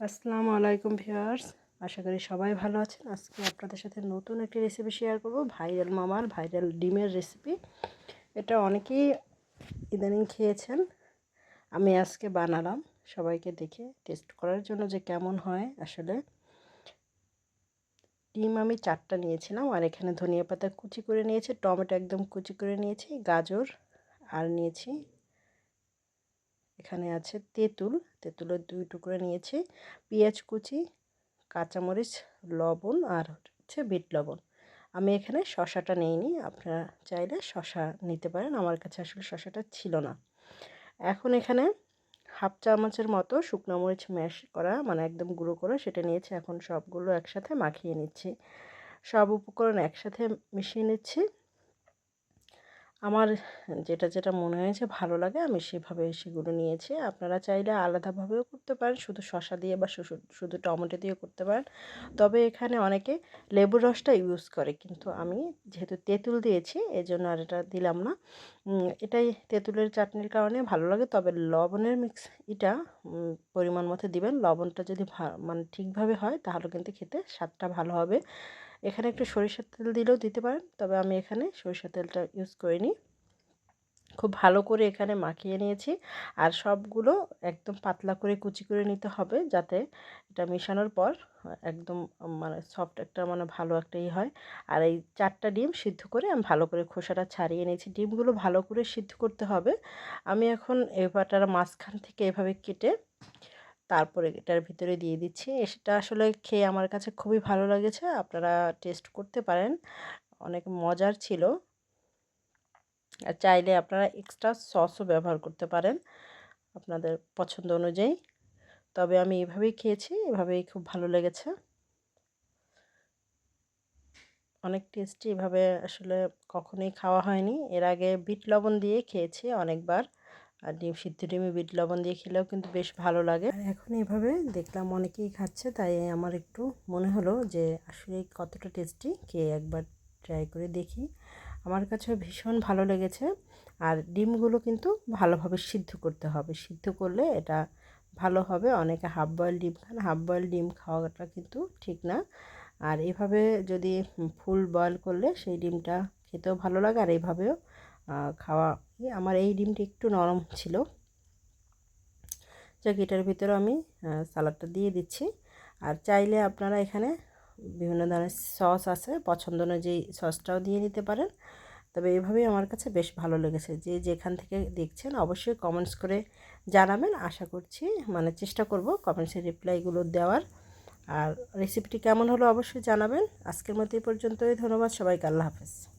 আসসালামু আলাইকুম ভিউয়ার্স। আশা করি সবাই ভালো আছেন। আজকে আপনাদের সাথে নতুন একটি রেসিপি শেয়ার করব ভাইরাল মামার ভাইরাল ডিমের রেসিপি এটা অনেকেই ইদানিং খেয়েছেন। আমি আজকে বানালাম। সবাইকে দেখে টেস্ট করার জন্য যে কেমন হয় আসলে। ডিম আমি চারটা নিয়েছিলাম আর এখানে ধনিয়া পাতা কুচি করে নিয়েছি, টমেটো একদম কুচি করে নিয়েছি, গাজর আর নিয়েছি এখানে আছে তেঁতুল। তেঁতুলের দুই টুকরো নিয়েছি। পেঁয়াজ কুচি, কাঁচামরিচ, লবণ আর হচ্ছে বিট লবণ। আমি এখানে শশাটা নিইনি। আপনারা চাইলে শশা নিতে পারেন। আমার কাছে আসলে শশাটা ছিল না। এখন এখানে হাফ চামচের মতো শুকনো মরিচ ম্যাশ করা মানে একদম গুঁড়ো করে সেটা নিয়েছি। এখন সবগুলো একসাথে মাখিয়ে নিচ্ছি। সব উপকরণ একসাথে মিশিয়ে নিচ্ছি। আমার যেটা যেটা মনে হয়েছে ভালো লাগে, আমি সেভাবে সেগুলো নিয়েছি। আপনারা চাইলে আলাদাভাবেও করতে পারেন, শুধু শশা দিয়ে বা শুধু টমেটো দিয়ে করতে পারেন। তবে এখানে অনেকে লেবুর রসটা ইউজ করে, কিন্তু আমি যেহেতু তেঁতুল দিয়েছি এই জন্য আর এটা দিলাম না। এটাই তেঁতুলের চাটনির কারণে ভালো লাগে, তবে লবণের মিক্স এটা পরিমাণ মতো দিবেন। লবণটা যদি মানে ঠিকভাবে হয়, তাহলে কিন্তু খেতে স্বাদটা ভালো হবে। এখানে একটু সরিষার তেল দিলেও দিতে পারেন, তবে আমি এখানে সরিষার তেলটা ইউজ করিনি খুব ভালো করে এখানে মাখিয়ে নিয়েছি, আর সবগুলো একদম পাতলা করে কুচি করে নিতে হবে যাতে এটা মেশানোর পর একদম মানে সফট একটা মানে ভালো একটা ই হয়। আর এই চারটা ডিম সিদ্ধ করে আমি ভালো করে খোসাটা ছাড়িয়ে নিয়েছি। ডিমগুলো ভালো করে সিদ্ধ করতে হবে। আমি এখন এবারটার মাঝখান থেকে এভাবে কেটে তারপরে এটার ভিতরে দিয়ে দিচ্ছি। এটা আসলে খেয়ে আমার কাছে খুবই ভালো লেগেছে। আপনারা টেস্ট করতে পারেন। অনেক মজার ছিল। আর চাইলে আপনারা এক্সট্রা সসও ব্যবহার করতে পারেন আপনাদের পছন্দ অনুযায়ী। তবে আমি এভাবেই খেয়েছি, এভাবেই খুব ভালো লেগেছে। অনেক টেস্টি এভাবে আসলে কখনোই খাওয়া হয়নি। এর আগে বিট লবণ দিয়ে খেয়েছি অনেকবার। আর ডিম, সিদ্ধ ডিমে বিট লবণ দিয়ে খেলেও কিন্তু বেশ ভালো লাগে। আর এখন এভাবে দেখলাম অনেকেই খাচ্ছে, তাই আমার একটু মনে হলো যে আসলে কতটা টেস্টি, কে একবার ট্রাই করে দেখি। আমার কাছে ভীষণ ভালো লেগেছে। আর ডিমগুলো কিন্তু ভালোভাবে সিদ্ধ করতে হবে। সিদ্ধ করলে এটা ভালো হবে। অনেকে হাফ বয়েল ডিম খান, হাফ বয়েল ডিম খাওয়াটা কিন্তু ঠিক না। আর এভাবে যদি ফুল বয়েল করলে সেই ডিমটা খেতেও ভালো লাগে। আর এইভাবেও খাওয়া আমার এই ডিমটি একটু নরম ছিল। যাক, এটার ভিতরে আমি সালাডটা দিয়ে দিচ্ছি। আর চাইলে আপনারা এখানে বিভিন্ন ধরনের সস আছে, পছন্দ অনুযায়ী সসটাও দিয়ে নিতে পারেন। তবে এভাবেই আমার কাছে বেশ ভালো লেগেছে। যে যেখান থেকে দেখছেন, অবশ্যই কমেন্টস করে জানাবেন। আশা করছি মানে চেষ্টা করব কমেন্টসের রিপ্লাইগুলো দেওয়ার। আর রেসিপিটি কেমন হলো অবশ্যই জানাবেন। আজকের মতো এই পর্যন্তই। ধন্যবাদ সবাইকে। আল্লাহ হাফেজ।